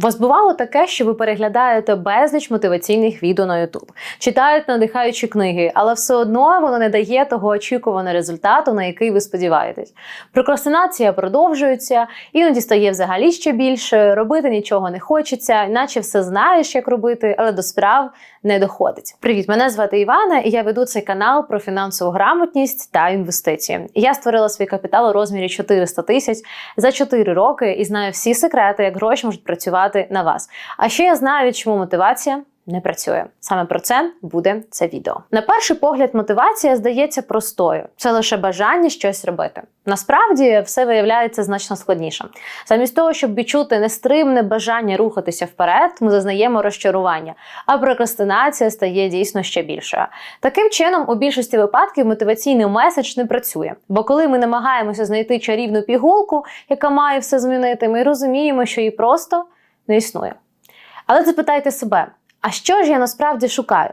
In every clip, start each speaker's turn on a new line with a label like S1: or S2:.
S1: вас бувало таке, що ви переглядаєте безліч мотиваційних відео на YouTube, читаєте надихаючі книги, але все одно воно не дає того очікуваного результату, на який ви сподіваєтесь. Прокрастинація продовжується, іноді стає взагалі ще більше, робити нічого не хочеться, наче все знаєш, як робити, але до справ не доходить. Привіт, мене звати Івана, і я веду цей канал про фінансову грамотність та інвестиції. Я створила свій капітал у розмірі 400 тисяч за 4 роки і знаю всі секрети, як гроші можуть працювати на вас. А ще я знаю, чому мотивація. Не працює саме про це буде це відео. На перший погляд, мотивація здається простою. Це лише бажання щось робити. Насправді все виявляється значно складніше. Замість того, щоб відчути нестримне бажання рухатися вперед, ми зазнаємо розчарування, а прокрастинація стає дійсно ще більшою. Таким чином, у більшості випадків мотиваційний меседж не працює. Бо коли ми намагаємося знайти чарівну пігулку, яка має все змінити, ми розуміємо, що її просто не існує. Але запитайте себе. А що ж я насправді шукаю?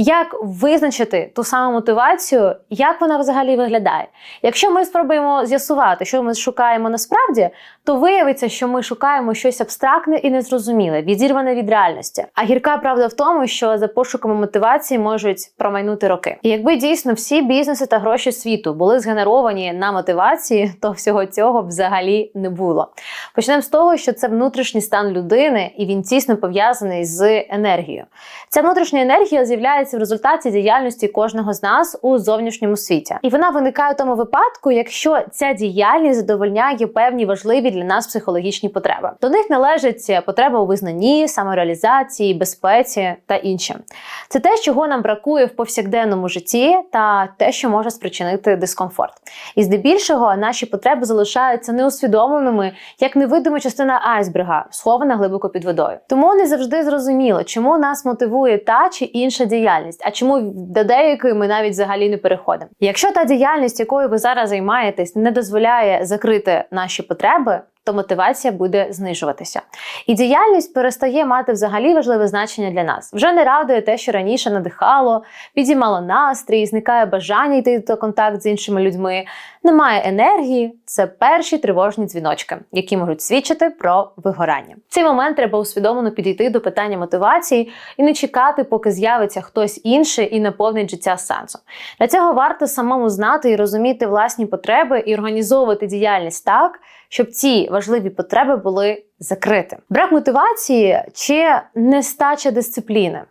S1: Як визначити ту саму мотивацію, як вона взагалі виглядає? Якщо ми спробуємо з'ясувати, що ми шукаємо насправді, то виявиться, що ми шукаємо щось абстрактне і незрозуміле, відірване від реальності. А гірка правда в тому, що за пошуками мотивації можуть промайнути роки. І якби дійсно всі бізнеси та гроші світу були згенеровані на мотивації, то всього цього взагалі не було. Почнемо з того, що це внутрішній стан людини, і він тісно пов'язаний з енергією. Ця внутрішня енергія з'являється в результаті діяльності кожного з нас у зовнішньому світі, і вона виникає у тому випадку, якщо ця діяльність задовольняє певні важливі для нас психологічні потреби. До них належить потреба у визнанні, самореалізації, безпеці та інше. Це те, чого нам бракує в повсякденному житті, та те, що може спричинити дискомфорт. І здебільшого наші потреби залишаються неусвідомленими, як невидима частина айсберга, схована глибоко під водою. Тому не завжди зрозуміло, чому нас мотивує та чи інша діяльність, а чому до деякої ми навіть взагалі не переходимо. Якщо та діяльність, якою ви зараз займаєтесь, не дозволяє закрити наші потреби, то мотивація буде знижуватися. І діяльність перестає мати взагалі важливе значення для нас. Вже не радує те, що раніше надихало, підіймало настрій, зникає бажання йти до контакт з іншими людьми. Немає енергії. Це перші тривожні дзвіночки, які можуть свідчити про вигорання. В цей момент треба усвідомлено підійти до питання мотивації і не чекати, поки з'явиться хтось інший і наповнить життя сенсом. Для цього варто самому знати і розуміти власні потреби і організовувати діяльність так, щоб ці важливі потреби були закриті. Брак мотивації чи нестача дисципліни.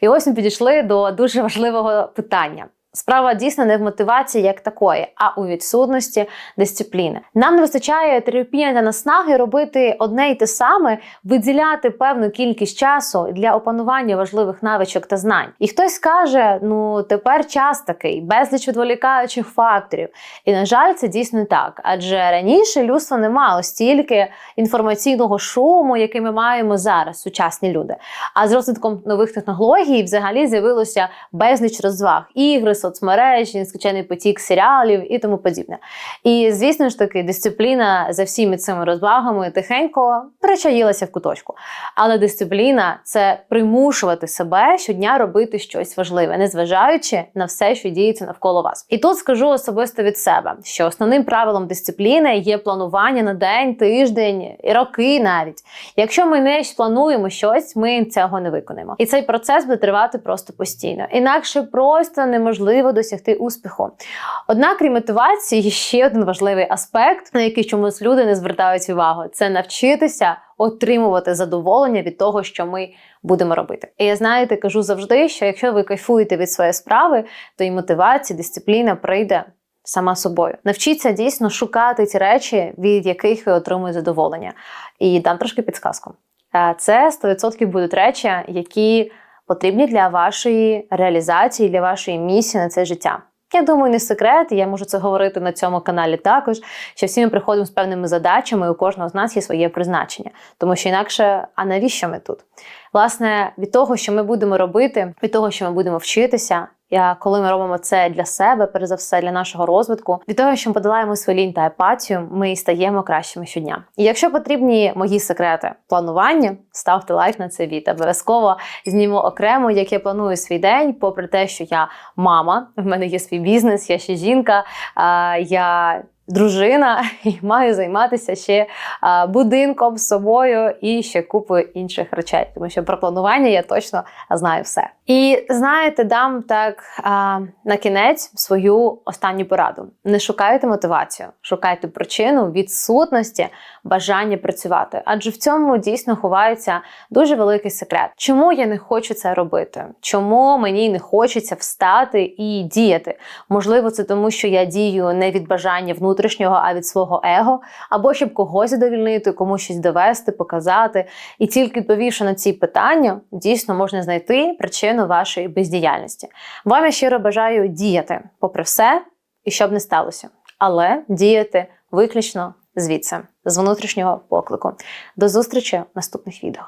S1: І ось ми підійшли до дуже важливого питання. Справа дійсно не в мотивації як такої, а у відсутності дисципліни. Нам не вистачає терпіння та наснаги робити одне й те саме, виділяти певну кількість часу для опанування важливих навичок та знань. І хтось каже: ну тепер час такий, безліч відволікаючих факторів. І на жаль, це дійсно так. Адже раніше людство не мало стільки інформаційного шуму, який ми маємо зараз, сучасні люди. А з розвитком нових технологій взагалі з'явилося безліч розваг ігри соцмереж, нескінчений потік серіалів і тому подібне. І звісно ж таки, дисципліна за всіми цими розвагами тихенько причаїлася в куточку. Але дисципліна це примушувати себе щодня робити щось важливе, незважаючи на все, що діється навколо вас. І тут скажу особисто від себе, що основним правилом дисципліни є планування на день, тиждень і роки навіть. Якщо ми не плануємо щось, ми цього не виконаємо. І цей процес буде тривати просто постійно. Інакше просто неможливо неможливо досягти успіху. Однак, крім мотивації, є ще один важливий аспект, на який чомусь люди не звертають увагу: це навчитися отримувати задоволення від того, що ми будемо робити. І я знаєте, кажу завжди, що якщо ви кайфуєте від своєї справи, то і мотивація, дисципліна прийде. Сама собою навчіться дійсно шукати ті речі, від яких ви отримуєте задоволення. І дам трошки підсказку. Це 100% будуть речі, які потрібні для вашої реалізації, для вашої місії на це життя. Я думаю, не секрет, я можу це говорити на цьому каналі також. Що всі ми приходимо з певними задачами, і у кожного з нас є своє призначення, тому що інакше, а навіщо ми тут? Власне, від того, що ми будемо робити, від того, що ми будемо вчитися, коли ми робимо це для себе, перш за все, для нашого розвитку, від того, що ми подолаємо свою лінь та епатію, ми стаємо кращими щодня. І якщо потрібні мої секрети планування, ставте лайк на це відео. Обов'язково зніму окремо, як я планую свій день, попри те, що я мама, в мене є свій бізнес, я ще жінка. Я дружина і маю займатися ще будинком, собою і ще купою інших речей, тому що про планування я точно знаю все. І знаєте, дам так на кінець свою останню пораду: не шукайте мотивацію, шукайте причину відсутності бажання працювати, адже в цьому дійсно ховається дуже великий секрет. Чому я не хочу це робити? Чому мені не хочеться встати і діяти? Можливо, це тому, що я дію не від бажання внутрішнього, а від свого его, або щоб когось задовільнити, комусь щось довести, показати. І тільки відповівши на ці питання, дійсно можна знайти причину вашої бездіяльності. Вам я щиро бажаю діяти, попри все, і щоб не сталося, але діяти виключно звідси, з внутрішнього поклику. До зустрічі в наступних відео.